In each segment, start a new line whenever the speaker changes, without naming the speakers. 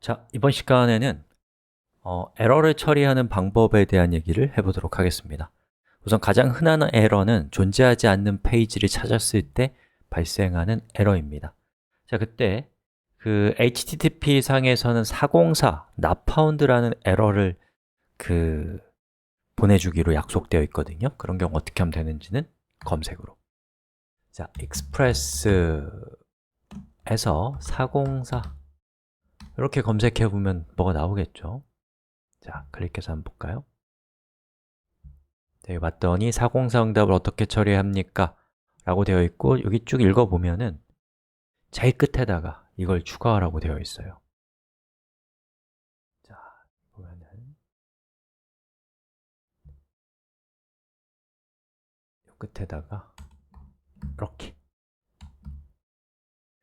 자, 이번 시간에는 어, 에러를 처리하는 방법에 대한 얘기를 해보도록 하겠습니다. 우선 가장 흔한 에러는 존재하지 않는 페이지를 찾았을 때 발생하는 에러입니다. 자, 그때 그 HTTP 상에서는 404 not found라는 에러를 그 보내주기로 약속되어 있거든요. 그런 경우 어떻게 하면 되는지는 검색으로. 자, express에서 404 이렇게 검색해 보면 뭐가 나오겠죠? 자, 클릭해서 한번 볼까요? 네, 봤더니 404 응답을 어떻게 처리합니까? 라고 되어 있고 여기 쭉 읽어보면은 제일 끝에다가 이걸 추가하라고 되어 있어요 자, 보면은 이 끝에다가 이렇게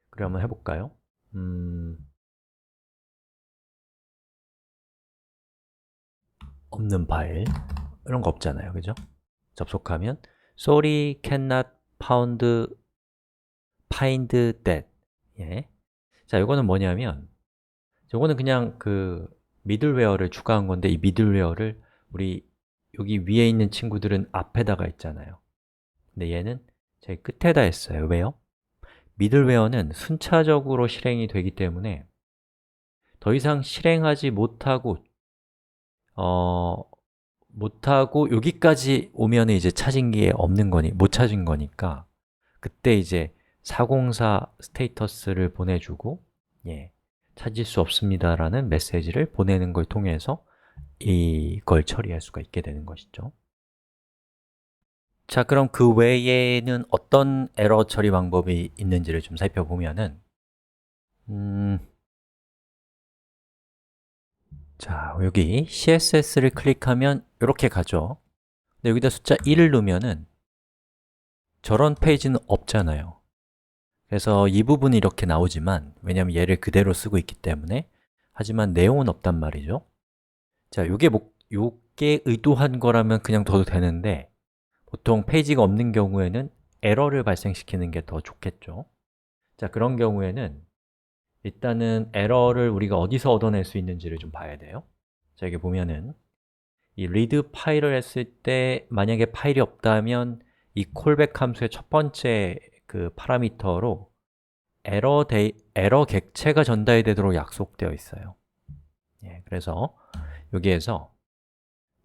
그래 한번 해볼까요? 음... 없는 파일 이런 거 없잖아요, 그죠? 접속하면 sorry cannot found find that 예. 자, 이거는 뭐냐면 이거는 그냥 그 미들웨어를 추가한 건데 이 미들웨어를 우리 여기 위에 있는 친구들은 앞에다가 있잖아요 근데 얘는 제일 끝에다 했어요 왜요? 미들웨어는 순차적으로 실행이 되기 때문에 더 이상 실행하지 못하고 어, 못하고 여기까지 오면 이제 찾은 게 없는 거니, 못 찾은 거니까 그때 이제 404 스테이터스를 보내주고 예, 찾을 수 없습니다라는 메시지를 보내는 걸 통해서 이걸 처리할 수가 있게 되는 것이죠. 자, 그럼 그 외에는 어떤 에러 처리 방법이 있는지를 좀 살펴보면은 음, 자, 여기 CSS를 클릭하면 이렇게 가죠. 근데 여기다 숫자 1을 넣으면은 저런 페이지는 없잖아요. 그래서 이 부분이 이렇게 나오지만 왜냐하면 얘를 그대로 쓰고 있기 때문에 하지만 내용은 없단 말이죠. 자, 요게 뭐, 요게 의도한 거라면 그냥 둬도 되는데 보통 페이지가 없는 경우에는 에러를 발생시키는 게 더 좋겠죠. 자, 그런 경우에는 일단은 에러를 우리가 어디서 얻어낼 수 있는지를 좀 봐야 돼요. 자, 여기 보면은 이 read 파일을 했을 때 만약에 파일이 없다면 이 callback 함수의 첫 번째 그 파라미터로 에러, 데이, 에러 객체가 전달되도록 약속되어 있어요. 예, 그래서 여기에서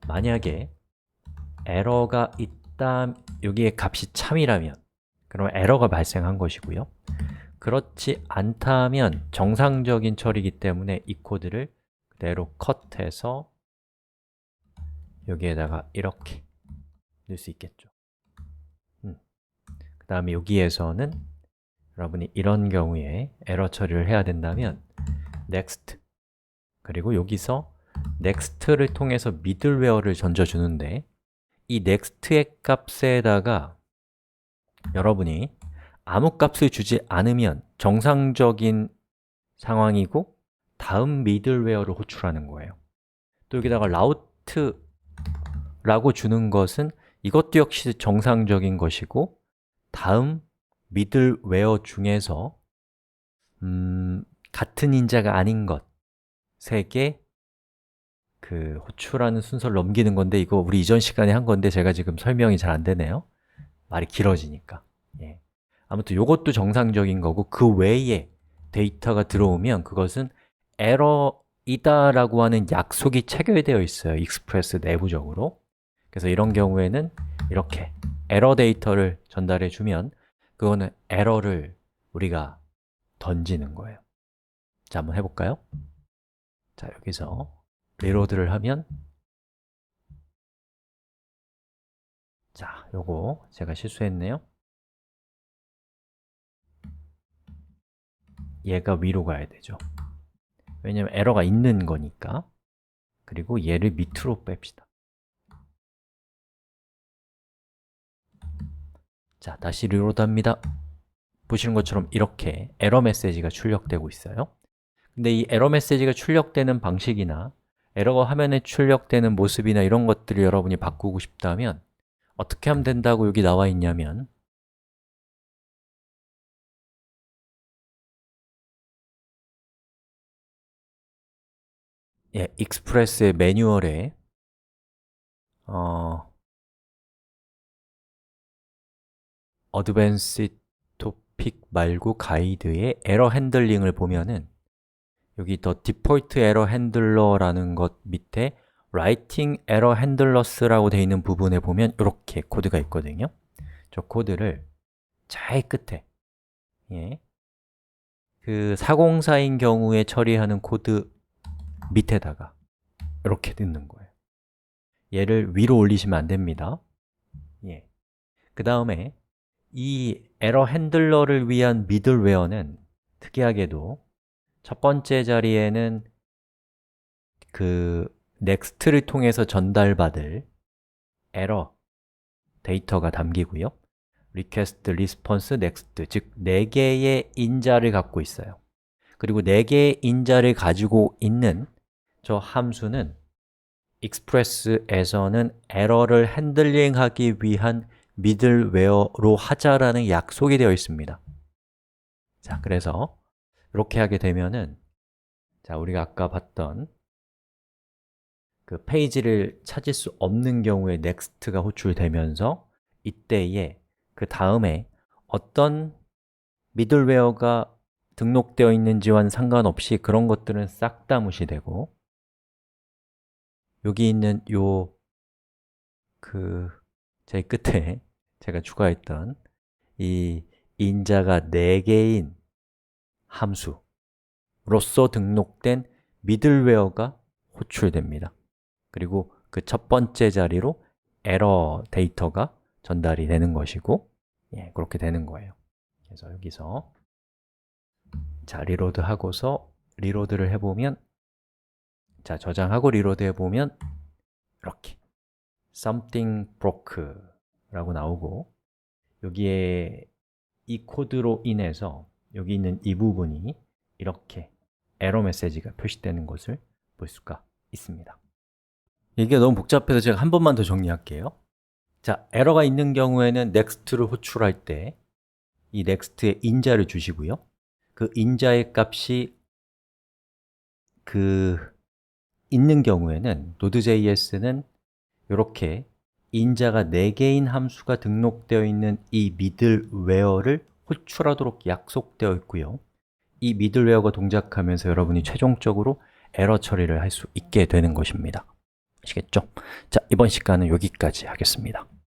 만약에 에러가 있다, 여기에 값이 참이라면 그러면 에러가 발생한 것이고요 그렇지 않다면 정상적인 처리이기 때문에 이 코드를 그대로 컷해서 여기에다가 이렇게 넣을 수 있겠죠 음. 그 다음에 여기에서는 여러분이 이런 경우에 에러 처리를 해야 된다면 next 그리고 여기서 next를 통해서 미들웨어를 던져주는데 이 next의 값에다가 여러분이 아무 값을 주지 않으면 정상적인 상황이고 다음 미들웨어를 호출하는 거예요. 또 여기다가 라우트라고 주는 것은 이것도 역시 정상적인 것이고 다음 미들웨어 중에서 음, 같은 인자가 아닌 것 세 개 그 호출하는 순서를 넘기는 건데 이거 우리 이전 시간에 한 건데 제가 지금 설명이 잘 안 되네요. 말이 길어지니까. 예. 아무튼 이것도 정상적인 거고 그 외에 데이터가 들어오면 그것은 에러이다 라고 하는 약속이 체결되어 있어요 익스프레스 내부적으로. 그래서 이런 경우에는 이렇게 에러 데이터를 전달해 주면 그거는 에러를 우리가 던지는 거예요. 자, 한번 해볼까요? 자, 여기서 리로드를 하면 자, 요거 제가 실수했네요 얘가 위로 가야 되죠. 왜냐면 에러가 있는 거니까. 그리고 얘를 밑으로 뺍시다. 자, 다시 리로드 합니다. 보시는 것처럼 이렇게 에러 메시지가 출력되고 있어요. 근데 이 에러 메시지가 출력되는 방식이나 에러가 화면에 출력되는 모습이나 이런 것들을 여러분이 바꾸고 싶다면 어떻게 하면 된다고 여기 나와 있냐면 예, 익스프레스의 매뉴얼에 어, 어드밴스 토픽 말고 가이드의 에러 핸들링을 보면은 여기 더 디폴트 에러 핸들러라는 것 밑에 writing error handlers라고 되어 있는 부분에 보면 이렇게 코드가 있거든요 저 코드를 제일 끝에 예. 그 404인 경우에 처리하는 코드 밑에다가 이렇게 넣는 거예요. 얘를 위로 올리시면 안 됩니다. 예. 그 다음에 이 에러 핸들러를 위한 미들웨어는 특이하게도 첫 번째 자리에는 그 넥스트를 통해서 전달받을 에러 데이터가 담기고요. Request, response, next. 즉 4개의 인자를 갖고 있어요. 그리고 4개의 인자를 가지고 있는 저 함수는 익스프레스에서는 에러를 핸들링하기 위한 미들웨어로 하자라는 약속이 되어 있습니다. 자, 그래서 이렇게 하게 되면은 자, 우리가 아까 봤던 그 페이지를 찾을 수 없는 경우에 next가 호출되면서 이때에 그 다음에 어떤 미들웨어가 등록되어 있는지와는 상관없이 그런 것들은 싹 다 무시되고 여기 있는 요 그 제일 끝에 제가 추가했던 이 인자가 4개인 함수로서 등록된 미들웨어가 호출됩니다. 그리고 그 첫 번째 자리로 에러 데이터가 전달이 되는 것이고 예, 그렇게 되는 거예요. 그래서 여기서 자, 리로드 하고서 리로드를 해보면 자, 저장하고 리로드 해보면 이렇게 something broke 라고 나오고 여기에 이 코드로 인해서 여기 있는 이 부분이 이렇게 에러 메시지가 표시되는 것을 볼 수가 있습니다. 이게 너무 복잡해서 제가 한 번만 더 정리할게요. 자, 에러가 있는 경우에는 next를 호출할 때 이 next에 인자를 주시고요. 그 인자의 값이 그 있는 경우에는 Node.js는 이렇게 인자가 4개인 함수가 등록되어 있는 이 미들웨어를 호출하도록 약속되어 있고요. 이 미들웨어가 동작하면서 여러분이 최종적으로 에러 처리를 할 수 있게 되는 것입니다. 아시겠죠? 자, 이번 시간은 여기까지 하겠습니다